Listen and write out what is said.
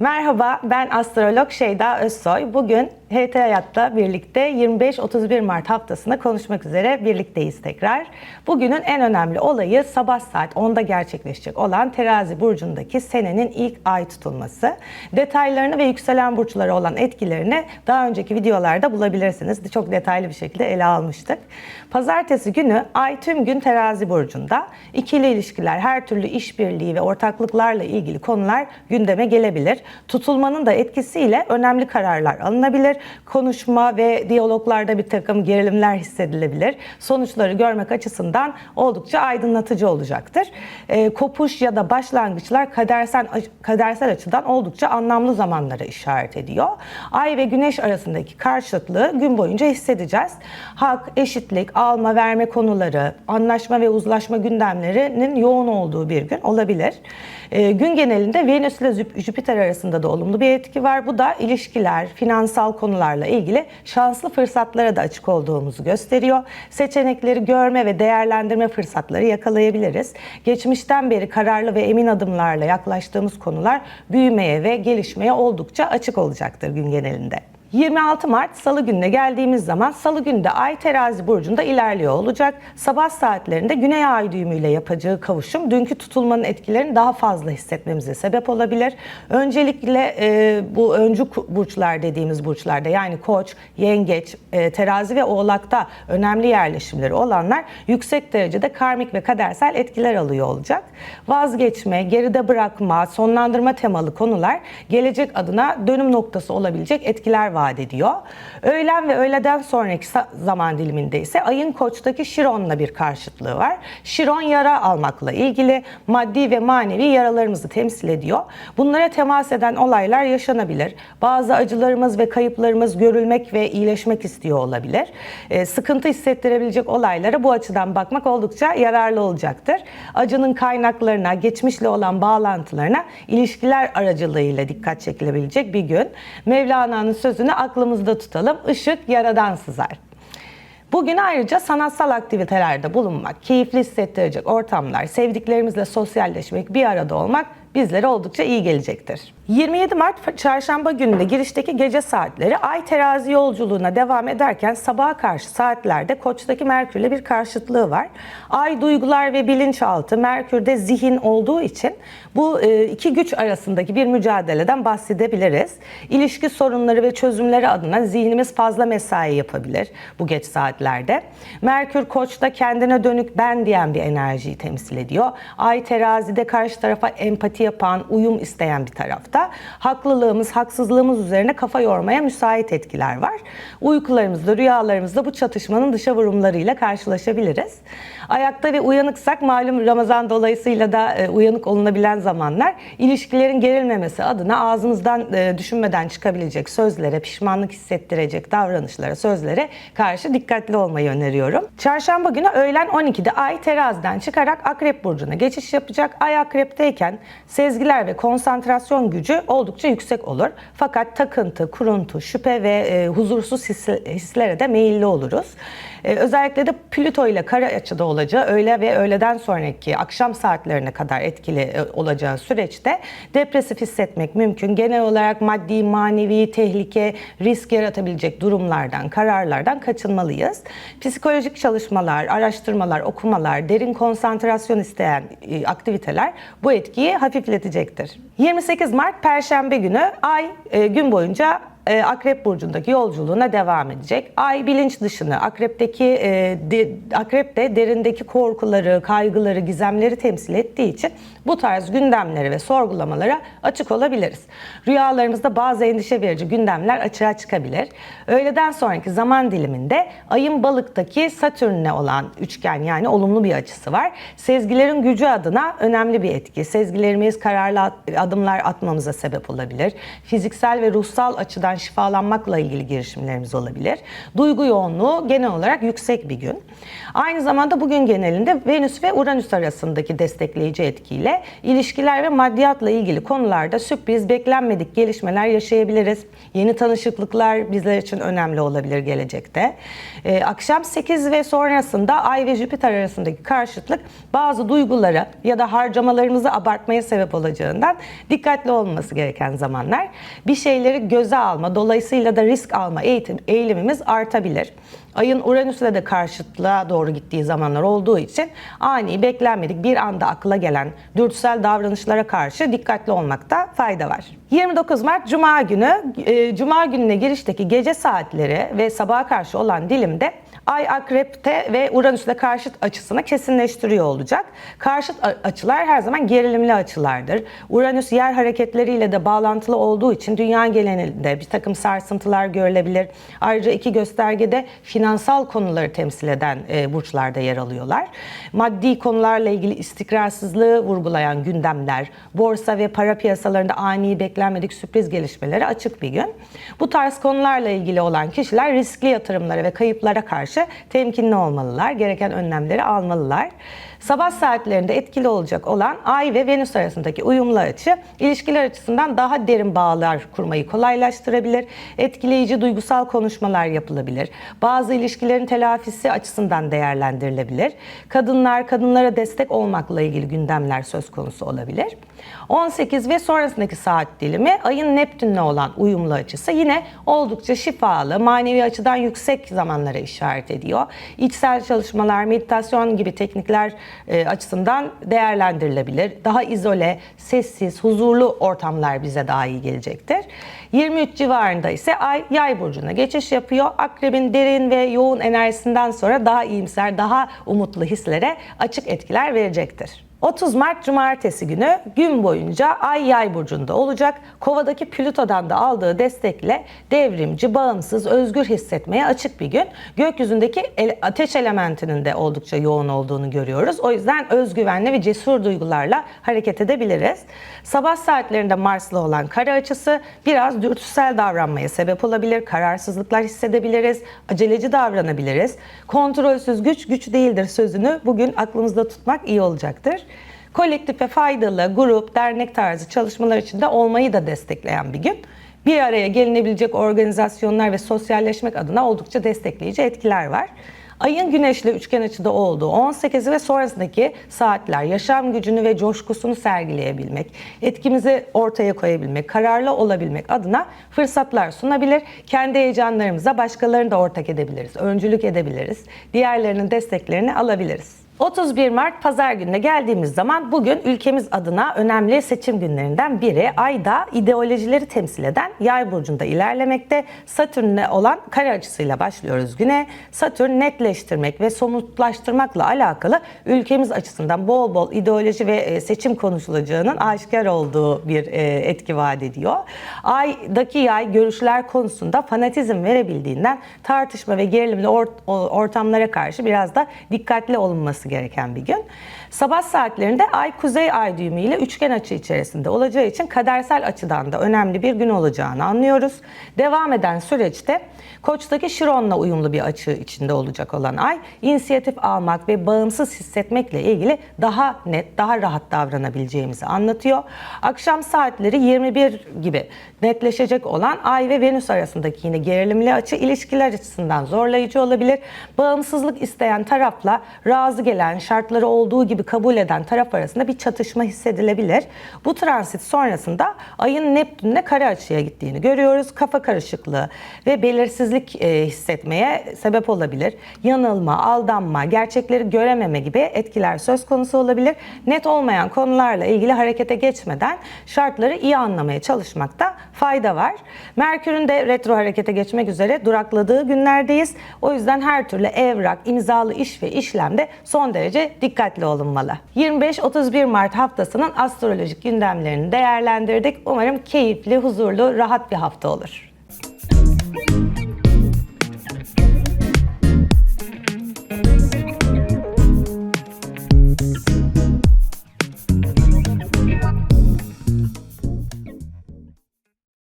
Merhaba, ben astrolog Şeyda Özsoy. Bugün HT Hayat'ta birlikte 25-31 Mart haftasında konuşmak üzere birlikteyiz tekrar. Bugünün en önemli olayı sabah saat 10'da gerçekleşecek olan Terazi Burcu'ndaki senenin ilk ay tutulması. Detaylarını ve yükselen burçlara olan etkilerini daha önceki videolarda bulabilirsiniz. Çok detaylı bir şekilde ele almıştık. Pazartesi günü ay tüm gün Terazi Burcu'nda. İkili ilişkiler, her türlü işbirliği ve ortaklıklarla ilgili konular gündeme gelebilir. Tutulmanın da etkisiyle önemli kararlar alınabilir. Konuşma ve diyaloglarda bir takım gerilimler hissedilebilir. Sonuçları görmek açısından oldukça aydınlatıcı olacaktır. Ee, kopuş ya da başlangıçlar kadersel, kadersel açıdan oldukça anlamlı zamanlara işaret ediyor. Ay ve güneş arasındaki karşıtlığı gün boyunca hissedeceğiz. Hak, eşitlik, alma, verme konuları, anlaşma ve uzlaşma gündemlerinin yoğun olduğu bir gün olabilir. Ee, gün genelinde Venüs ile Jüp- Jüpiter arasında da olumlu bir etki var. Bu da ilişkiler, finansal konularla ilgili şanslı fırsatlara da açık olduğumuzu gösteriyor. Seçenekleri görme ve değerlendirme fırsatları yakalayabiliriz. Geçmişten beri kararlı ve emin adımlarla yaklaştığımız konular büyümeye ve gelişmeye oldukça açık olacaktır gün genelinde. 26 Mart Salı gününe geldiğimiz zaman Salı günü de Ay terazi burcunda ilerliyor olacak. Sabah saatlerinde Güney Ay düğümüyle yapacağı kavuşum dünkü tutulmanın etkilerini daha fazla hissetmemize sebep olabilir. Öncelikle e, bu öncü burçlar dediğimiz burçlarda yani Koç, Yengeç, e, Terazi ve Oğlak'ta önemli yerleşimleri olanlar yüksek derecede karmik ve kadersel etkiler alıyor olacak. Vazgeçme, geride bırakma, sonlandırma temalı konular gelecek adına dönüm noktası olabilecek etkiler vaat ediyor. Öğlen ve öğleden sonraki zaman diliminde ise ayın koçtaki Şiron'la bir karşıtlığı var. Şiron yara almakla ilgili maddi ve manevi yaralarımızı temsil ediyor. Bunlara temas eden olaylar yaşanabilir. Bazı acılarımız ve kayıplarımız görülmek ve iyileşmek istiyor olabilir. Ee, sıkıntı hissettirebilecek olaylara bu açıdan bakmak oldukça yararlı olacaktır. Acının kaynaklarına, geçmişle olan bağlantılarına ilişkiler aracılığıyla dikkat çekilebilecek bir gün. Mevlana'nın sözünü aklımızda tutalım. Işık yaradan sızar. Bugün ayrıca sanatsal aktivitelerde bulunmak, keyifli hissettirecek ortamlar, sevdiklerimizle sosyalleşmek, bir arada olmak bizlere oldukça iyi gelecektir. 27 Mart çarşamba gününde girişteki gece saatleri ay terazi yolculuğuna devam ederken sabaha karşı saatlerde Koç'taki Merkür'le bir karşıtlığı var. Ay duygular ve bilinçaltı, Merkür'de zihin olduğu için bu e, iki güç arasındaki bir mücadeleden bahsedebiliriz. İlişki sorunları ve çözümleri adına zihnimiz fazla mesai yapabilir bu geç saatlerde. Merkür Koç'ta kendine dönük ben diyen bir enerjiyi temsil ediyor. Ay terazide karşı tarafa empati yapan, uyum isteyen bir tarafta. Haklılığımız, haksızlığımız üzerine kafa yormaya müsait etkiler var. Uykularımızda, rüyalarımızda bu çatışmanın dışa vurumlarıyla karşılaşabiliriz. Ayakta ve uyanıksak malum Ramazan dolayısıyla da e, uyanık olunabilen zamanlar ilişkilerin gerilmemesi adına ağzımızdan e, düşünmeden çıkabilecek sözlere, pişmanlık hissettirecek davranışlara, sözlere karşı dikkatli olmayı öneriyorum. Çarşamba günü öğlen 12'de Ay teraziden çıkarak Akrep Burcu'na geçiş yapacak. Ay Akrep'teyken sezgiler ve konsantrasyon gücü oldukça yüksek olur. Fakat takıntı, kuruntu, şüphe ve e, huzursuz his- hislere de meyilli oluruz. E, özellikle de Plüto ile kare açıda olacağı öğle ve öğleden sonraki akşam saatlerine kadar etkili e, olacağı süreçte depresif hissetmek mümkün. Genel olarak maddi, manevi tehlike, risk yaratabilecek durumlardan, kararlardan kaçınmalıyız. Psikolojik çalışmalar, araştırmalar, okumalar, derin konsantrasyon isteyen e, aktiviteler bu etkiyi hafifletecektir. 28 Mart Perşembe günü Ay e, gün boyunca e, Akrep burcundaki yolculuğuna devam edecek. Ay bilinç dışını, Akrep'teki e, de, Akrep'te derindeki korkuları, kaygıları, gizemleri temsil ettiği için bu tarz gündemlere ve sorgulamalara açık olabiliriz. Rüyalarımızda bazı endişe verici gündemler açığa çıkabilir. Öğleden sonraki zaman diliminde ayın balıktaki Satürn'e olan üçgen yani olumlu bir açısı var. Sezgilerin gücü adına önemli bir etki. Sezgilerimiz kararlı adımlar atmamıza sebep olabilir. Fiziksel ve ruhsal açıdan şifalanmakla ilgili girişimlerimiz olabilir. Duygu yoğunluğu genel olarak yüksek bir gün. Aynı zamanda bugün genelinde Venüs ve Uranüs arasındaki destekleyici etkiyle ilişkiler ve maddiyatla ilgili konularda sürpriz, beklenmedik gelişmeler yaşayabiliriz. Yeni tanışıklıklar bizler için önemli olabilir gelecekte. Ee, akşam 8 ve sonrasında Ay ve Jüpiter arasındaki karşıtlık bazı duyguları ya da harcamalarımızı abartmaya sebep olacağından dikkatli olması gereken zamanlar. Bir şeyleri göze alma, dolayısıyla da risk alma eğitim, eğilimimiz artabilir. Ayın Uranüs'le de karşıtlığa doğru gittiği zamanlar olduğu için ani, beklenmedik bir anda akla gelen dürtüsel davranışlara karşı dikkatli olmakta fayda var. 29 Mart Cuma günü, e, Cuma gününe girişteki gece saatleri ve sabaha karşı olan dilimde Ay Akrep'te ve Uranüs'le karşıt açısını kesinleştiriyor olacak. Karşıt açılar her zaman gerilimli açılardır. Uranüs yer hareketleriyle de bağlantılı olduğu için dünya genelinde bir takım sarsıntılar görülebilir. Ayrıca iki göstergede finansal konuları temsil eden e, burçlarda yer alıyorlar. Maddi konularla ilgili istikrarsızlığı vurgulayan gündemler, borsa ve para piyasalarında ani beklenmedik sürpriz gelişmeleri açık bir gün. Bu tarz konularla ilgili olan kişiler riskli yatırımlara ve kayıplara karşı temkinli olmalılar, gereken önlemleri almalılar. Sabah saatlerinde etkili olacak olan Ay ve Venüs arasındaki uyumlu açı ilişkiler açısından daha derin bağlar kurmayı kolaylaştırabilir. Etkileyici duygusal konuşmalar yapılabilir. Bazı ilişkilerin telafisi açısından değerlendirilebilir. Kadınlar, kadınlara destek olmakla ilgili gündemler söz konusu olabilir. 18 ve sonrasındaki saat dilimi ayın Neptün'le olan uyumlu açısı yine oldukça şifalı, manevi açıdan yüksek zamanlara işaret ediyor. İçsel çalışmalar, meditasyon gibi teknikler e, açısından değerlendirilebilir. Daha izole, sessiz, huzurlu ortamlar bize daha iyi gelecektir. 23 civarında ise Ay Yay burcuna geçiş yapıyor. Akrebin derin ve yoğun enerjisinden sonra daha iyimser, daha umutlu hislere açık etkiler verecektir. 30 Mart Cumartesi günü gün boyunca Ay Yay burcunda olacak. Kovadaki Plüto'dan da aldığı destekle devrimci, bağımsız, özgür hissetmeye açık bir gün. Gökyüzündeki el- ateş elementinin de oldukça yoğun olduğunu görüyoruz. O yüzden özgüvenli ve cesur duygularla hareket edebiliriz. Sabah saatlerinde Mars'la olan kare açısı biraz dürtüsel davranmaya sebep olabilir. Kararsızlıklar hissedebiliriz. Aceleci davranabiliriz. Kontrolsüz güç güç değildir sözünü bugün aklımızda tutmak iyi olacaktır. Kolektif ve faydalı grup, dernek tarzı çalışmalar içinde olmayı da destekleyen bir gün. Bir araya gelinebilecek organizasyonlar ve sosyalleşmek adına oldukça destekleyici etkiler var. Ayın güneşle üçgen açıda olduğu 18 ve sonrasındaki saatler yaşam gücünü ve coşkusunu sergileyebilmek, etkimizi ortaya koyabilmek, kararlı olabilmek adına fırsatlar sunabilir. Kendi heyecanlarımıza başkalarını da ortak edebiliriz, öncülük edebiliriz, diğerlerinin desteklerini alabiliriz. 31 Mart Pazar gününe geldiğimiz zaman bugün ülkemiz adına önemli seçim günlerinden biri. Ayda ideolojileri temsil eden Yay burcunda ilerlemekte. Satürn'le olan kare açısıyla başlıyoruz güne. Satürn netleştirmek ve somutlaştırmakla alakalı ülkemiz açısından bol bol ideoloji ve e, seçim konuşulacağının aşikar olduğu bir e, etki vaat ediyor. Ay'daki yay görüşler konusunda fanatizm verebildiğinden tartışma ve gerilimli ort- ortamlara karşı biraz da dikkatli olunması gereken bir gün. Sabah saatlerinde Ay Kuzey Ay düğümü ile üçgen açı içerisinde olacağı için kadersel açıdan da önemli bir gün olacağını anlıyoruz. Devam eden süreçte Koç'taki Şiron'la uyumlu bir açı içinde olacak olan Ay, inisiyatif almak ve bağımsız hissetmekle ilgili daha net, daha rahat davranabileceğimizi anlatıyor. Akşam saatleri 21 gibi netleşecek olan Ay ve Venüs arasındaki yine gerilimli açı ilişkiler açısından zorlayıcı olabilir. Bağımsızlık isteyen tarafla razı gelen, şartları olduğu gibi kabul eden taraf arasında bir çatışma hissedilebilir. Bu transit sonrasında Ay'ın Neptün'le kare açıya gittiğini görüyoruz. Kafa karışıklığı ve belirsizlik e, hissetmeye sebep olabilir. Yanılma, aldanma, gerçekleri görememe gibi etkiler söz konusu olabilir. Net olmayan konularla ilgili harekete geçmeden şartları iyi anlamaya çalışmakta fayda var. Merkür'ün de retro harekete geçmek üzere durakladığı günlerdeyiz. O yüzden her türlü evrak, imzalı iş ve işlemde son derece dikkatli olunmalı. 25-31 Mart haftasının astrolojik gündemlerini değerlendirdik. Umarım keyifli, huzurlu, rahat bir hafta olur.